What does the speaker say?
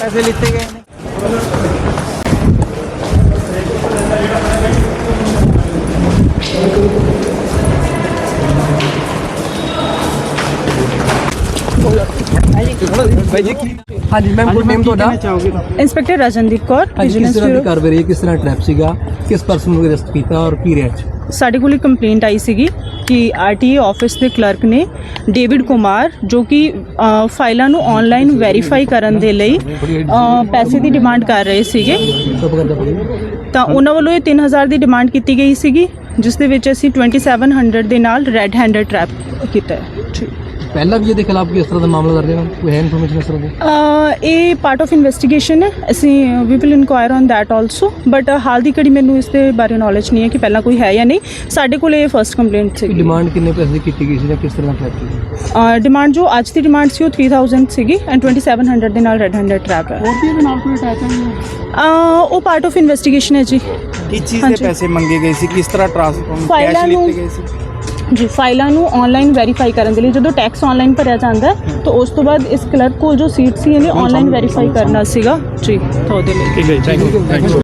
ਪੈਸੇ ਲਿੱਤੇ ਗਏ ਨੇ। ਹਾਂਜੀ ਮੈਮ ਗੁੱਡ ਨੇਮ ਤੁਹਾਡਾ? ਚਾਹੋਗੇ ਇੰਸਪੈਕਟਰ ਰਜਨਦੀਪ ਕੌਰ ਹਾਂਜੀ ਕਿਸ ਵਿਜੀਲੈਂਸ ਤਰ੍ਹਾਂ ਦੀ ਬਿਊਰੋ ਕਾਰਵਾਈ ਰਹੀ? ਕਿਸ ਤਰ੍ਹਾਂ ਟ੍ਰੈਪ ਸੀਗਾ? ਕਿਸ ਪਰਸਨ ਨੂੰ ਅਰੈਸਟ ਕੀਤਾ ਔਰ ਕੀ ਰਿਹਾ ਚ ਸਾਡੇ ਕੋਲ ਇੱਕ ਕੰਪਲੇਂਟ ਆਈ ਸੀਗੀ ਕਿ ਆਰਟੀਏ ਆਫਿਸ ਦੇ ਕਲਰਕ ਨੇ ਡੇਵਿਡ ਕੁਮਾਰ ਜੋ ਕਿ ਫਾਈਲਾਂ ਨੂੰ ਆਨਲਾਈਨ ਵੈਰੀਫਾਈ ਕਰਨ ਦੇ ਲਈ ਪੈਸੇ ਦੀ ਡਿਮਾਂਡ ਕਰ ਰਹੇ ਸੀਗੇ। ਤਾਂ ਉਹਨਾਂ ਵੱਲੋਂ ਇਹ 3000 ਦੀ ਡਿਮਾਂਡ ਕੀਤੀ ਗਈ ਸੀਗੀ ਜਿਸ ਦੇ ਵਿੱਚ ਅਸੀਂ 2700 ਦੇ ਨਾਲ ਰੈੱਡ ਹੈਂਡਡ ਟਰੈਪ ਕੀਤਾ ਹੈ। ਪਹਿਲਾਂ ਵੀ ਇਹਦੇ ਖਿਲਾਫ ਕਿਸ ਤਰ੍ਹਾਂ ਦਾ ਮਾਮਲਾ ਦਰਜ ਹੈ? ਕੋਈ ਹੈ ਇਨਫੋਰਮੇਸ਼ਨ ਇਸ ਤਰ੍ਹਾਂ ਦੀ? ਅ, ਇਹ ਪਾਰਟ ਆਫ ਇਨਵੈਸਟੀਗੇਸ਼ਨ ਹੈ। ਅਸੀਂ we will inquire on that also but ਹਾਲ ਦੀ ਘੜੀ ਮੈਨੂੰ ਇਸ ਦੇ ਬਾਰੇ ਨੌਲੇਜ ਨਹੀਂ ਹੈ ਕਿ ਪਹਿਲਾਂ ਕੋਈ ਹੈ ਜਾਂ ਨਹੀਂ। ਸਾਡੇ ਕੋਲ ਇਹ ਫਰਸਟ ਕੰਪਲੇਂਟ ਕਿ ਸੀ ਡਿਮਾਂਡ ਕਿੰਨੇ ਪੈਸੇ ਦੀ ਕੀਤੀ ਗਈ ਸੀ ਜਾਂ ਕਿਸ ਤਰ੍ਹਾਂ ਸੀ? ਡਿਮਾਂਡ ਜੋ ਅੱਜ ਦੀ ਡਿਮਾਂਡ ਸੀ ਉਹ 3000 ਸੀਗੀ ਐਂਡ 2700 ਦੇ ਨਾਲ ਰੈਡ ਹੈਂਡਡ ਟਰੈਪ ਹੈ। ਹੋਰ ਵੀ ਇਹਦੇ ਨਾਲ ਕੋਈ ਅਟੈਚ ਹੈ? ਅ, ਉਹ ਪਾਰਟ ਆਫ ਇਨਵੈਸਟੀਗੇਸ਼ਨ ਹੈ ਜੀ। ਕਿਸ ਚੀਜ਼ ਦੇ ਹਾਂਜੀ। ਪੈਸੇ ਮੰਗੇ ਗਏ ਸੀ? ਕਿਸ ਤਰ੍ਹਾਂ ਟ੍ਰਾਂਸਫਰ ਫਾਈਲਾਂ ਕੈਸ਼ ਨੂੰ- ਲਿੱਤੇ ਗਏ ਸੀ? ਜੀ ਫਾਈਲਾਂ ਨੂੰ ਆਨਲਾਈਨ ਵੈਰੀਫਾਈ ਕਰਨ ਦੇ ਲਈ ਜਦੋਂ ਟੈਕਸ ਆਨਲਾਈਨ ਭਰਿਆ ਜਾਂਦਾ ਹੈ ਤਾਂ ਉਸ ਤੋਂ ਬਾਅਦ ਇਸ ਕਲਰਕ ਕੋਲ ਜੋ ਸੀਟ ਸੀ ਇਹਨੇ ਆਨਲਾਈਨ ਵੈਰੀਫਾਈ ਕਰਨਾ ਸੀਗਾ। ਜੀ ਤਾਂ ਉਹਦੇ ਲਈ। ਠੀਕ ਹੈ ਥੈਂਕ ਯੂ